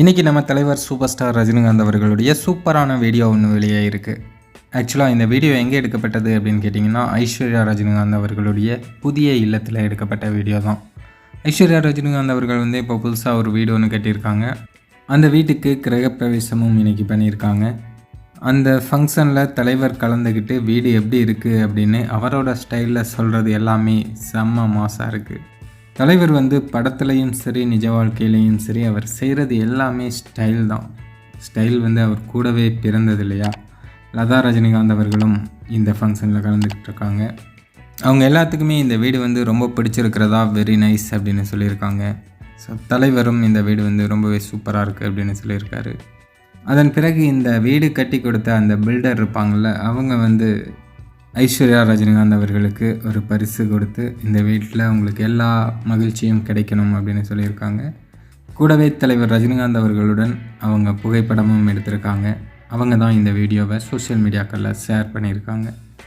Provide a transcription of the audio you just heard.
இன்றைக்கி நம்ம தலைவர் சூப்பர் ஸ்டார் ரஜினிகாந்த் அவர்களுடைய சூப்பரான வீடியோ ஒன்று வெளியே இருக்குது ஆக்சுவலாக இந்த வீடியோ எங்கே எடுக்கப்பட்டது அப்படின்னு கேட்டிங்கன்னா ஐஸ்வர்யா ரஜினிகாந்த் அவர்களுடைய புதிய இல்லத்தில் எடுக்கப்பட்ட வீடியோ தான். ஐஸ்வர்யா ரஜினிகாந்த் அவர்கள் வந்து இப்போ புதுசாக ஒரு வீடு ஒன்று கட்டியிருக்காங்க. அந்த வீட்டுக்கு கிரகப்பிரவேசமும் இன்னைக்கு பண்ணியிருக்காங்க. அந்த ஃபங்க்ஷனில் தலைவர் கலந்துக்கிட்டு வீடு எப்படி இருக்குது அப்படின்னு அவரோட ஸ்டைலில் சொல்கிறது எல்லாமே செம்ம மாசாக இருக்குது தலைவர் வந்து படத்துலையும் சரி நிஜ வாழ்க்கையிலையும் சரி அவர் செய்கிறது எல்லாமே ஸ்டைல் தான். ஸ்டைல் வந்து அவர் கூடவே பிறந்தது இல்லையா? லதா ரஜினிகாந்த் அவர்களும் இந்த ஃபங்க்ஷனில் கலந்துக்கிட்டு இருக்காங்க. அவங்க எல்லாத்துக்குமே இந்த வீடு வந்து ரொம்ப பிடிச்சிருக்கிறதா? வெரி நைஸ் அப்படின்னு சொல்லியிருக்காங்க. ஸோ தலைவரும் இந்த வீடு வந்து ரொம்பவே சூப்பராக இருக்குது அப்படின்னு சொல்லியிருக்காரு. அதன் பிறகு இந்த வீடு கட்டி கொடுத்த அந்த பில்டர் இருப்பாங்கள்ல அவங்க வந்து ஐஸ்வர்யா ரஜினிகாந்த் அவர்களுக்கு ஒரு பரிசு கொடுத்து இந்த வீட்டில் உங்களுக்கு எல்லா மகிழ்ச்சியும் கிடைக்கணும் அப்படின்னு சொல்லியிருக்காங்க. கூடவே தலைவர் ரஜினிகாந்த் அவர்களுடன் அவங்க புகைப்படமும் எடுத்திருக்காங்க. அவங்க தான் இந்த வீடியோவை சோஷியல் மீடியாக்களில் ஷேர் பண்ணியிருக்காங்க.